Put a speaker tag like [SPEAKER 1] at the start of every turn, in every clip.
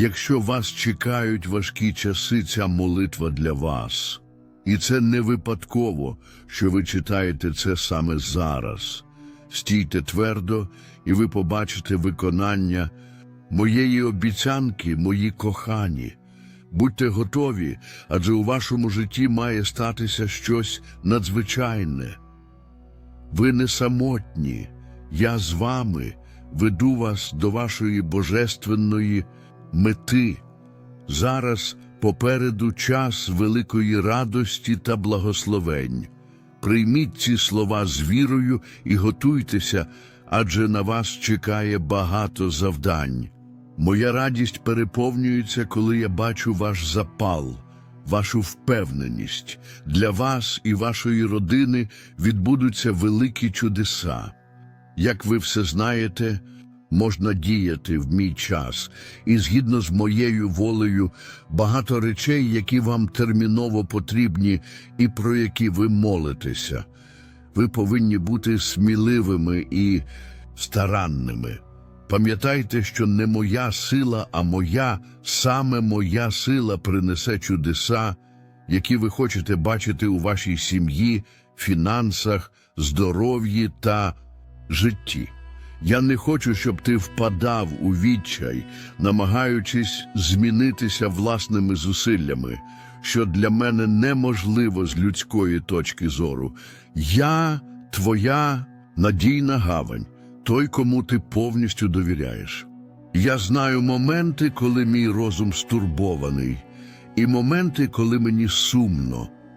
[SPEAKER 1] Якщо вас чекають важкі часи, ця молитва для вас. І це не випадково, що ви читаєте це саме зараз. Стійте твердо, і ви побачите виконання моєї обіцянки, мої кохані. Будьте готові, адже у вашому житті має статися щось надзвичайне. Ви не самотні, я з вами веду вас до вашої божественної мети. Зараз попереду час великої радості та благословень. Прийміть ці слова з вірою і готуйтеся, адже на вас чекає багато завдань. Моя радість переповнюється, коли я бачу ваш запал, вашу впевненість. Для вас і вашої родини відбудуться великі чудеса. Як ви все знаєте, можна діяти в мій час, і згідно з моєю волею, багато речей, які вам терміново потрібні і про які ви молитеся. Ви повинні бути сміливими і старанними. Пам'ятайте, що не моя сила, а моя, саме моя сила принесе чудеса, які ви хочете бачити у вашій сім'ї, фінансах, здоров'ї та житті. Я не хочу, щоб ти впадав у відчай, намагаючись змінитися власними зусиллями, що для мене неможливо з людської точки зору. Я твоя надійна гавань, той, кому ти повністю довіряєш. Я знаю моменти, коли мій розум стурбований, і моменти, коли мені сумно.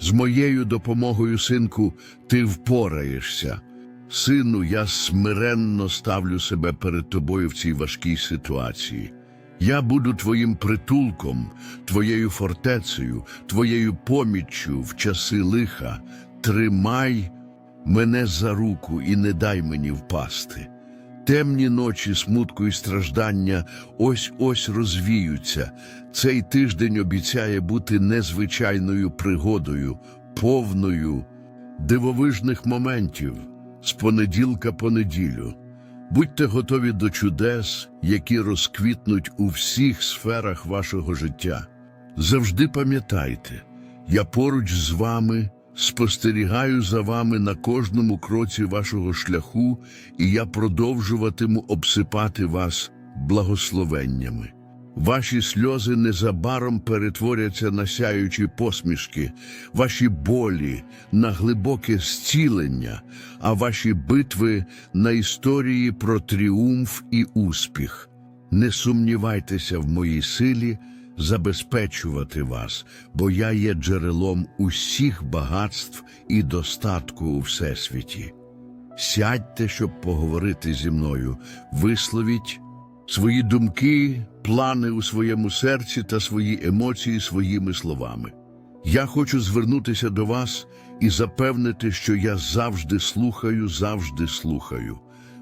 [SPEAKER 1] З моєю допомогою, синку, ти впораєшся. Сину, я смиренно ставлю себе перед тобою в цій важкій ситуації. Я буду твоїм притулком, твоєю фортецею, твоєю поміччю в часи лиха. Тримай мене за руку і не дай мені впасти. Темні ночі смутку і страждання ось-ось розвіються. Цей тиждень обіцяє бути незвичайною пригодою, повною дивовижних моментів з понеділка по неділю. Будьте готові до чудес, які розквітнуть у всіх сферах вашого життя. Завжди пам'ятайте, я поруч з вами спостерігаю за вами на кожному кроці вашого шляху, і я продовжуватиму обсипати вас благословеннями. Ваші сльози незабаром перетворяться на сяючі посмішки, ваші болі на глибоке зцілення, а ваші битви на історії про тріумф і успіх. Не сумнівайтеся в моїй силі забезпечувати вас, бо я є джерелом усіх багатств і достатку у всесвіті. Сядьте, щоб поговорити зі мною, висловіть свої думки, плани у своєму серці та свої емоції своїми словами. Я хочу звернутися до вас і запевнити, що я завжди слухаю, завжди слухаю.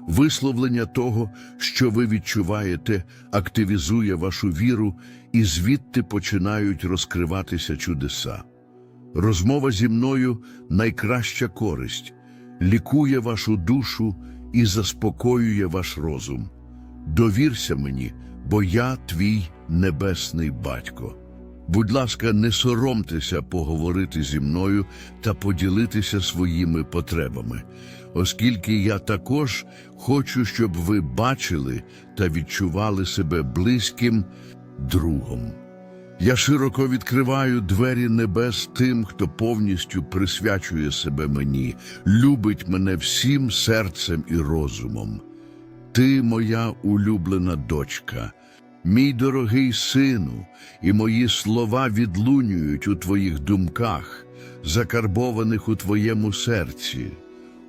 [SPEAKER 1] Висловлення того, що ви відчуваєте, активізує вашу віру, і звідти починають розкриватися чудеса. Розмова зі мною найкраща користь, лікує вашу душу і заспокоює ваш розум. Довірся мені, бо я твій небесний батько. Будь ласка, не соромтеся поговорити зі мною та поділитися своїми потребами, оскільки я також хочу, щоб ви бачили та відчували себе близьким другом. Я широко відкриваю двері небес тим, хто повністю присвячує себе мені, любить мене всім серцем і розумом. Ти моя улюблена дочка, мій дорогий сину, і мої слова відлунюють у твоїх думках, закарбованих у твоєму серці.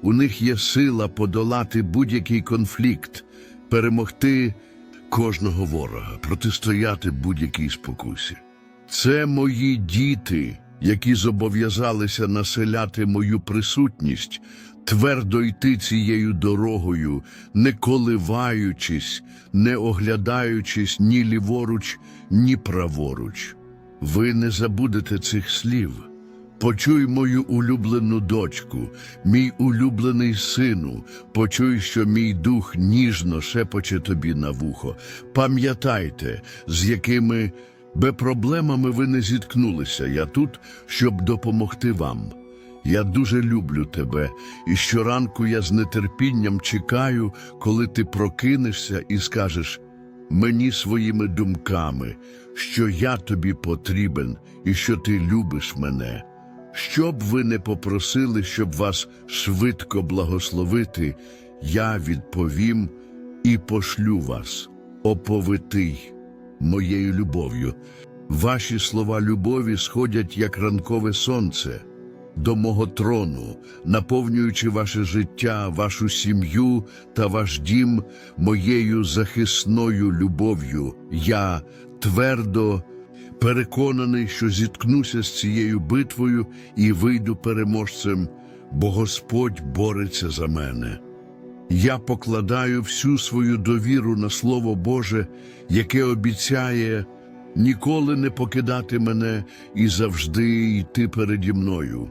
[SPEAKER 1] У них є сила подолати будь-який конфлікт, перемогти кожного ворога, протистояти будь-якій спокусі. Це мої діти, які зобов'язалися населяти мою присутність, твердо йти цією дорогою, не коливаючись, не оглядаючись ні ліворуч, ні праворуч. Ви не забудете цих слів. Почуй мою улюблену дочку, мій улюблений сину, почуй, що мій дух ніжно шепоче тобі на вухо. Пам'ятайте, з якими би проблемами ви не зіткнулися. Я тут, щоб допомогти вам. Я дуже люблю тебе, і щоранку я з нетерпінням чекаю, коли ти прокинешся і скажеш мені своїми думками, що я тобі потрібен і що ти любиш мене. Що б ви не попросили, щоб вас швидко благословити, я відповім і пошлю вас, оповитий моєю любов'ю. Ваші слова любові сходять, як ранкове сонце, до мого трону, наповнюючи ваше життя, вашу сім'ю та ваш дім моєю захисною любов'ю. Я твердо переконаний, що зіткнуся з цією битвою і вийду переможцем, бо Господь бореться за мене. Я покладаю всю свою довіру на Слово Боже, яке обіцяє ніколи не покидати мене і завжди йти переді мною.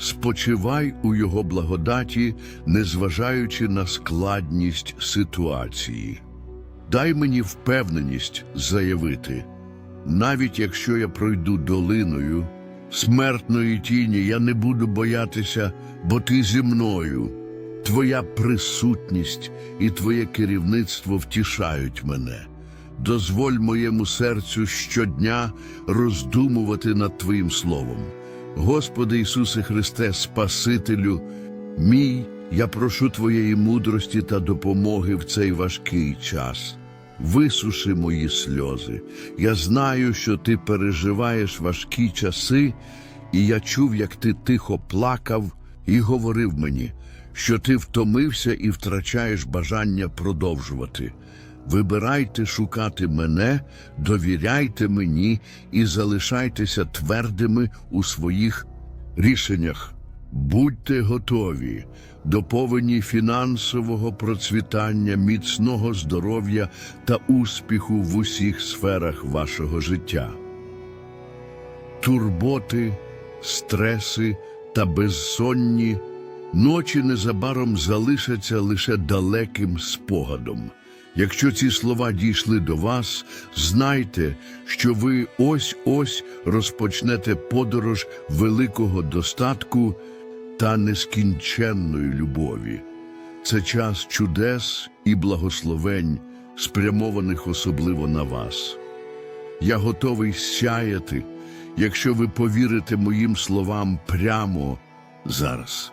[SPEAKER 1] Спочивай у його благодаті, незважаючи на складність ситуації. Дай мені впевненість заявити, навіть якщо я пройду долиною смертної тіні, я не буду боятися, бо ти зі мною. Твоя присутність і твоє керівництво втішають мене. Дозволь моєму серцю щодня роздумувати над Твоїм словом. Господи Ісусе Христе, Спасителю, мій, я прошу Твоєї мудрості та допомоги в цей важкий час. Висуши мої сльози. Я знаю, що ти переживаєш важкі часи, і я чув, як ти тихо плакав і говорив мені, що ти втомився і втрачаєш бажання продовжувати. Вибирайте шукати мене, довіряйте мені і залишайтеся твердими у своїх рішеннях. Будьте готові до повені фінансового процвітання, міцного здоров'я та успіху в усіх сферах вашого життя. Турботи, стреси та безсонні ночі незабаром залишаться лише далеким спогадом. Якщо ці слова дійшли до вас, знайте, що ви ось-ось розпочнете подорож великого достатку та нескінченної любові. Це час чудес і благословень, спрямованих особливо на вас. Я готовий сяяти, якщо ви повірите моїм словам прямо зараз.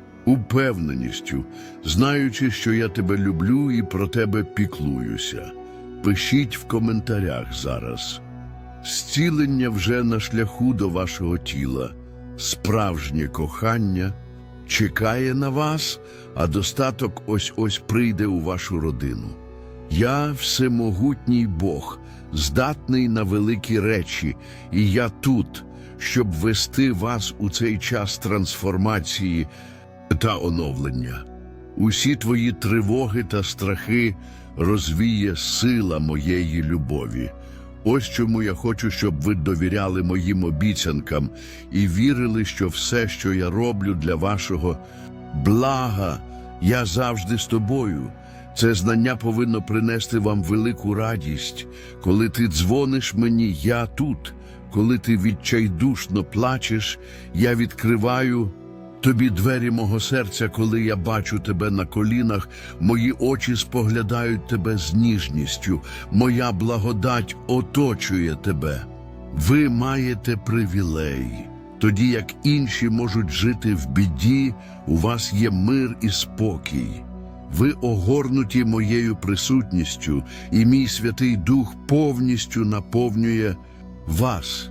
[SPEAKER 1] упевненістю, знаючи, що я тебе люблю і про тебе піклуюся. Пишіть в коментарях зараз. Зцілення вже на шляху до вашого тіла, справжнє кохання чекає на вас, а достаток ось-ось прийде у вашу родину. Я всемогутній Бог, здатний на великі речі, і я тут, щоб вести вас у цей час трансформації та оновлення. Усі твої тривоги та страхи розвіє сила моєї любові. Ось чому я хочу, щоб ви довіряли моїм обіцянкам і вірили, що все, що я роблю для вашого блага, я завжди з тобою. Це знання повинно принести вам велику радість. Коли ти дзвониш мені, я тут. Коли ти відчайдушно плачеш, я відкриваю тобі двері мого серця, коли я бачу тебе на колінах, мої очі споглядають тебе з ніжністю, моя благодать оточує тебе. Ви маєте привілей. Тоді як інші можуть жити в біді, у вас є мир і спокій. Ви огорнуті моєю присутністю, і мій Святий Дух повністю наповнює вас.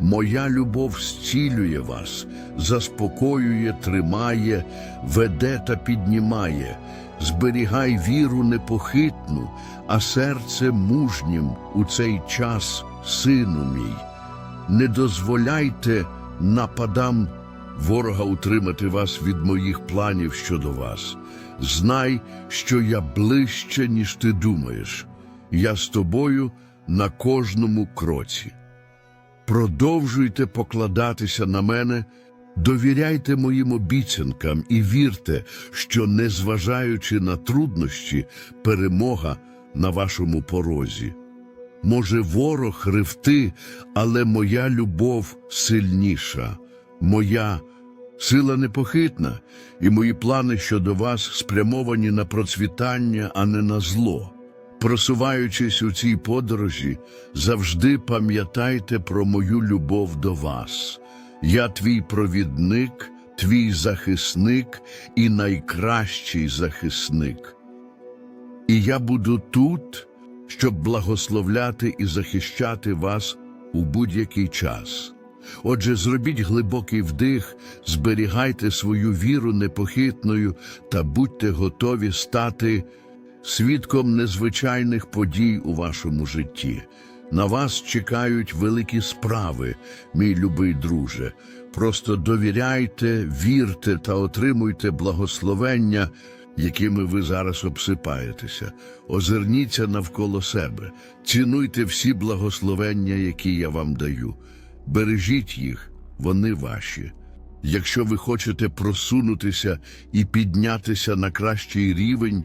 [SPEAKER 1] Моя любов зцілює вас, заспокоює, тримає, веде та піднімає. Зберігай віру непохитну, а серце мужнім у цей час, сину мій. Не дозволяйте нападам ворога утримати вас від моїх планів щодо вас. Знай, що я ближче, ніж ти думаєш. Я з тобою на кожному кроці. Продовжуйте покладатися на мене, довіряйте моїм обіцянкам і вірте, що, незважаючи на труднощі, перемога на вашому порозі. Може, ворог ревти, але моя любов сильніша, моя сила непохитна, і мої плани щодо вас спрямовані на процвітання, а не на зло. Просуваючись у цій подорожі, завжди пам'ятайте про мою любов до вас. Я твій провідник, твій захисник і найкращий захисник. І я буду тут, щоб благословляти і захищати вас у будь-який час. Отже, зробіть глибокий вдих, зберігайте свою віру непохитною та будьте готові стати свідком незвичайних подій у вашому житті. На вас чекають великі справи, мій любий друже. Просто довіряйте, вірте та отримуйте благословення, якими ви зараз обсипаєтеся. Озирніться навколо себе, цінуйте всі благословення, які я вам даю. Бережіть їх, вони ваші. Якщо ви хочете просунутися і піднятися на кращий рівень,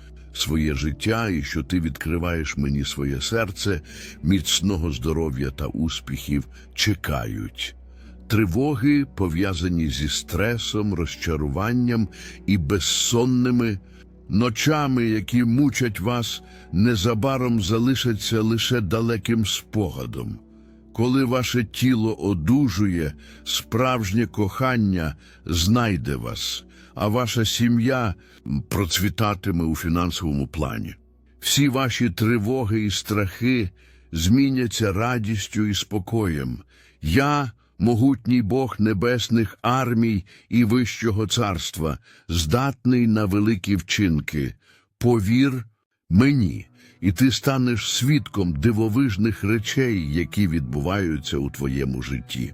[SPEAKER 1] своє життя і що ти відкриваєш мені своє серце, міцного здоров'я та успіхів чекають. Тривоги, пов'язані зі стресом, розчаруванням і безсонними ночами, які мучать вас, незабаром залишаться лише далеким спогадом. Коли ваше тіло одужує, справжнє кохання знайде вас, а ваша сім'я процвітатиме у фінансовому плані. Всі ваші тривоги і страхи зміняться радістю і спокоєм. Я, могутній Бог небесних армій і Вищого царства, здатний на великі вчинки. Повір мені, і ти станеш свідком дивовижних речей, які відбуваються у твоєму житті.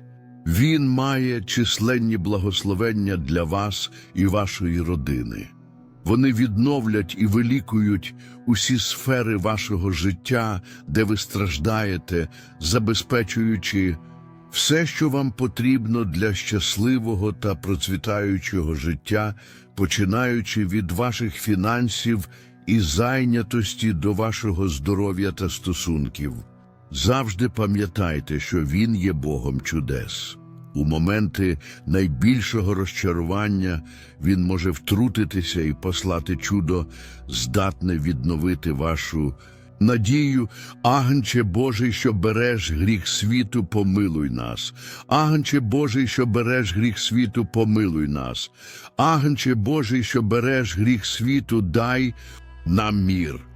[SPEAKER 1] Він має численні благословення для вас і вашої родини. Вони відновлять і вилікують усі сфери вашого життя, де ви страждаєте, забезпечуючи все, що вам потрібно для щасливого та процвітаючого життя, починаючи від ваших фінансів і зайнятості до вашого здоров'я та стосунків. Завжди пам'ятайте, що Він є Богом чудес. У моменти найбільшого розчарування Він може втрутитися і послати чудо, здатне відновити вашу надію. Агнче Божий, що береш гріх світу, помилуй нас. Агнче Божий, що береш гріх світу, помилуй нас. Агнче Божий, що береш гріх світу, дай нам мір.